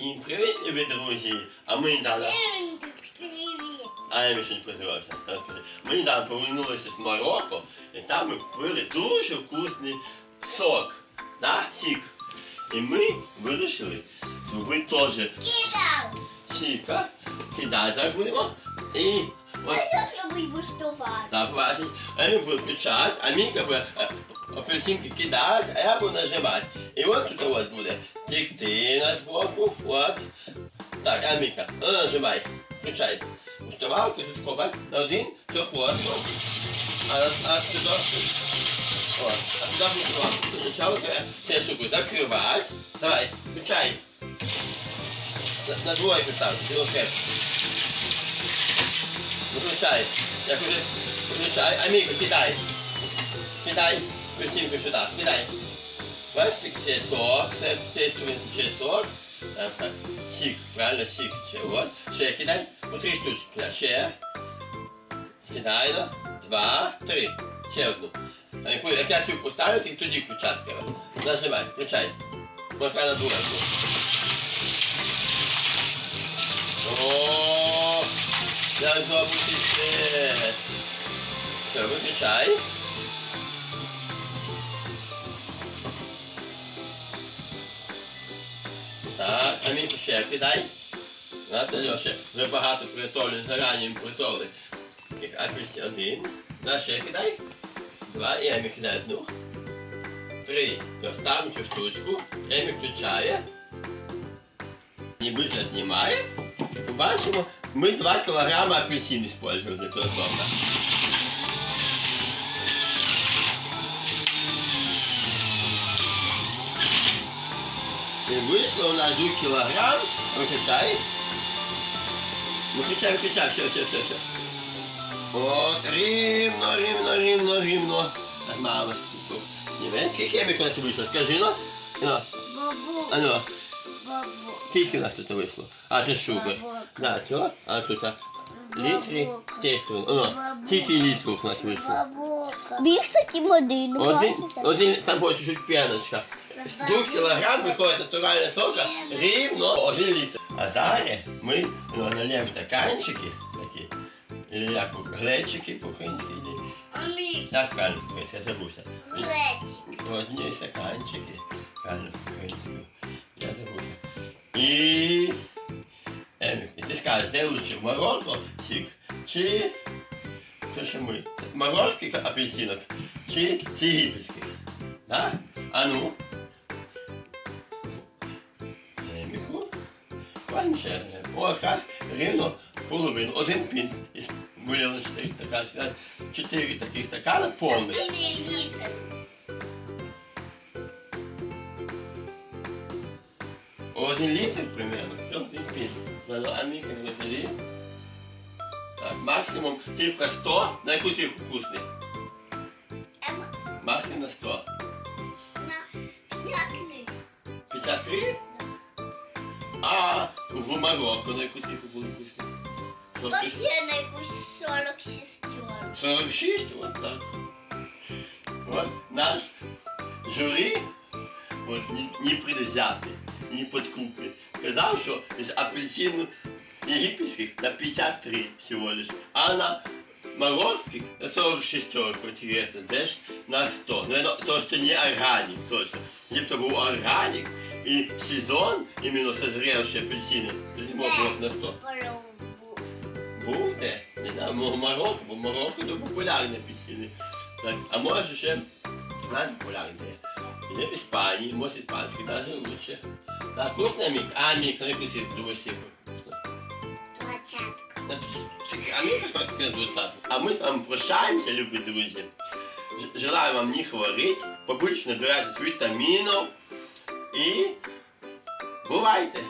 Всім привіт, любі друзі! А ми недавно... Привіт. А я ще не. Розкажи. Ми недавно повернулися з Марокко, і там ми пили дуже вкусний сок. Да? Сік. І ми вирішили зробити теж Кидав. сіка. Кидай зараз будемо. І А от як робить буштувати? так бачиш, а ми включати, а Міка буде апельсинки кидати, а я буду нажимати. І от тут от буде текти на збоку, от. Так, а ну нажимай, включай. Уставалку, тут копать, на один, все плотно. А, а сюди, от, а сюди плотно. Спочатку цю штуку закривати. Давай, включай. На, на двойку став, білокеп. Выключай. Я уже выключай. Амиго, кидай. Кидай. Персинку сюда. Кидай. Бачите, це сок. Це, це ще сок. Так, так. Сік. Правильно, сік. Ще, кидай. По три штучки кидай. Ще. Кидай, да. Два, три. Ще одну. Як я цю поставлю, ти тоді включати. Нажимай, включай. Можна на другу. О, я зробив ще. Все, виключай. Так, а мені ще кидай. Знаєте, Льоша, вже багато приготовлень, зарані приготовлень. Як апельсин один. На ще кидай. Два, і Емі кидає одну. Три. Ставимо цю штучку. Емі включає. Ніби вже знімає. Побачимо, ми 2 кг апельсин используємо для цього сока. І вийшло у нас 2 кг. Виключай. Виключай, виключай, все, все, все, все. От, рівно, рівно, рівно, рівно. Мама, скільки. Німецький хемік у нас вийшло, скажи, ну. Ну, Бабу. а ну. Бабу. Скільки у нас тут вийшло? А, це. Бабок. Да, що? А тут літрі з цієї сторони. Оно, скільки літрів у нас вийшло? Біг сатім один. Один, один, там буде чуть-чуть п'яночка. З двох кілограм виходить натуральна сока рівно один літр. А зараз ми ну, налємо стаканчики такі, или як глечики по-українськи, як правильно я забувся. Глець. Одні стаканчики, правильно по-українськи, я забувся. І... І ти скажеш, де лучше, Марокко сік, чи то, що ми? Марокких апельсинок, чи єгипетських? Да? А ну? Еміку? Возьми ще раз. О, якраз рівно половину, один пін. Із вилили 4 стаканчика. Чотири таких стакана повних. Один літр примерно. Один пін. Надо аміка розлі. Так, максимум цифра 100. На яку цифру вкусний? Ема. Максимум на 100. На п'ять літрів. 53? А в Марокко на яку цифру було вкусний? Вообще на якусь 40 сестер. 46, вот так. Вот наш жюри, вот, не, не предвзятий, не подкупний, казав, що з апельсину єгипетських на 53 всього лиш, а на марокких на 46, интересно, теж на 100. Ну, то, що не органік, точно. Якщо б то був органік і сезон, іменно созрівші апельсини, то було б на 100. Парову. Буде. Не знаю, Марокко, бо Марокко то популярне апельсини. Так, а може ще знаєте, популярне. Є в Іспанії, може іспанський, даже лучше. Так, вкусно мік? А, мік, на яку цифру, думаєш цифру? Двадцятка. А мені також не достатньо. А ми з вами прощаємося, любі друзі. Желаю вам не хворить, побільше набирайтесь вітамінів і бувайте!